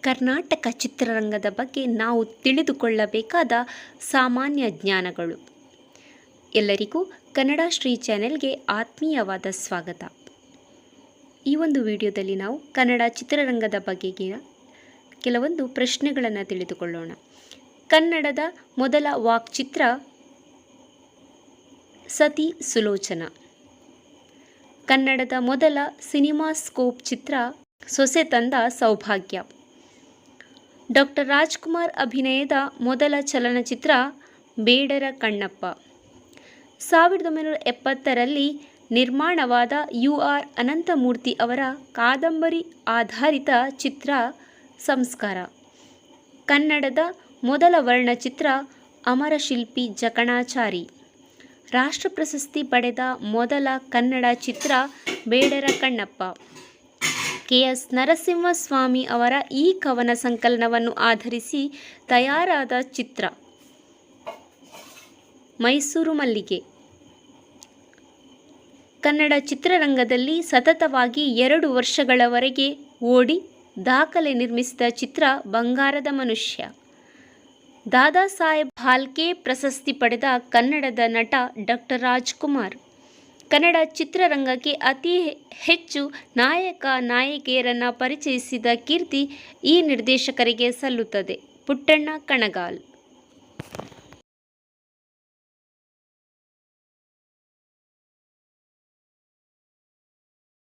ಕರ್ನಾಟಕ ಚಿತ್ರರಂಗದ ಬಗ್ಗೆ ನಾವು ತಿಳಿದುಕೊಳ್ಳಬೇಕಾದ ಸಾಮಾನ್ಯ ಜ್ಞಾನಗಳು. ಎಲ್ಲರಿಗೂ ಕನ್ನಡ ಶ್ರೀ ಚಾನೆಲ್ಗೆ ಆತ್ಮೀಯವಾದ ಸ್ವಾಗತ. ಈ ಒಂದು ವಿಡಿಯೋದಲ್ಲಿ ನಾವು ಕನ್ನಡ ಚಿತ್ರರಂಗದ ಬಗೆಗಿನ ಕೆಲವೊಂದು ಪ್ರಶ್ನೆಗಳನ್ನು ತಿಳಿದುಕೊಳ್ಳೋಣ. ಕನ್ನಡದ ಮೊದಲ ವಾಕ್ಚಿತ್ರ ಸತಿ ಸುಲೋಚನ. ಕನ್ನಡದ ಮೊದಲ ಸಿನಿಮಾ ಸ್ಕೋಪ್ ಚಿತ್ರ ಸೊಸೆ ತಂದ ಸೌಭಾಗ್ಯ. ಡಾಕ್ಟರ್ ರಾಜ್ಕುಮಾರ್ ಅಭಿನಯದ ಮೊದಲ ಚಲನಚಿತ್ರ ಬೇಡರ ಕಣ್ಣಪ್ಪ. ಸಾವಿರದ ಒಂಬೈನೂರ ಎಪ್ಪತ್ತರಲ್ಲಿ ನಿರ್ಮಾಣವಾದ ಯು ಆರ್ ಅನಂತಮೂರ್ತಿ ಅವರ ಕಾದಂಬರಿ ಆಧಾರಿತ ಚಿತ್ರ ಸಂಸ್ಕಾರ. ಕನ್ನಡದ ಮೊದಲ ವರ್ಣಚಿತ್ರ ಅಮರಶಿಲ್ಪಿ ಜಕಣಾಚಾರಿ. ರಾಷ್ಟ್ರ ಪ್ರಶಸ್ತಿ ಪಡೆದ ಮೊದಲ ಕನ್ನಡ ಚಿತ್ರ ಬೇಡರ ಕಣ್ಣಪ್ಪ. ಕೆ ಎಸ್ ನರಸಿಂಹಸ್ವಾಮಿ ಅವರ ಈ ಕವನ ಸಂಕಲನವನ್ನು ಆಧರಿಸಿ ತಯಾರಾದ ಚಿತ್ರ. ಮೈಸೂರು ಮಲ್ಲಿಗೆ. ಕನ್ನಡ ಚಿತ್ರರಂಗದಲ್ಲಿ ಸತತವಾಗಿ ಎರಡು ವರ್ಷಗಳವರೆಗೆ ಓಡಿ ದಾಖಲೆ ನಿರ್ಮಿಸಿದ ಚಿತ್ರ ಬಂಗಾರದ ಮನುಷ್ಯ. ದಾದಾ ಸಾಹೇಬ್ ಹಾಲ್ಕೆ ಪ್ರಶಸ್ತಿ ಪಡೆದ ಕನ್ನಡದ ನಟ ಡಾಕ್ಟರ್ ರಾಜ್ಕುಮಾರ್. ಕನ್ನಡ ಚಿತ್ರರಂಗಕ್ಕೆ ಅತಿ ಹೆಚ್ಚು ನಾಯಕ ನಾಯಕಿಯರನ್ನು ಪರಿಚಯಿಸಿದ ಕೀರ್ತಿ ಈ ನಿರ್ದೇಶಕರಿಗೆ ಸಲ್ಲುತ್ತದೆ. ಪುಟ್ಟಣ್ಣ ಕಣಗಾಲ್.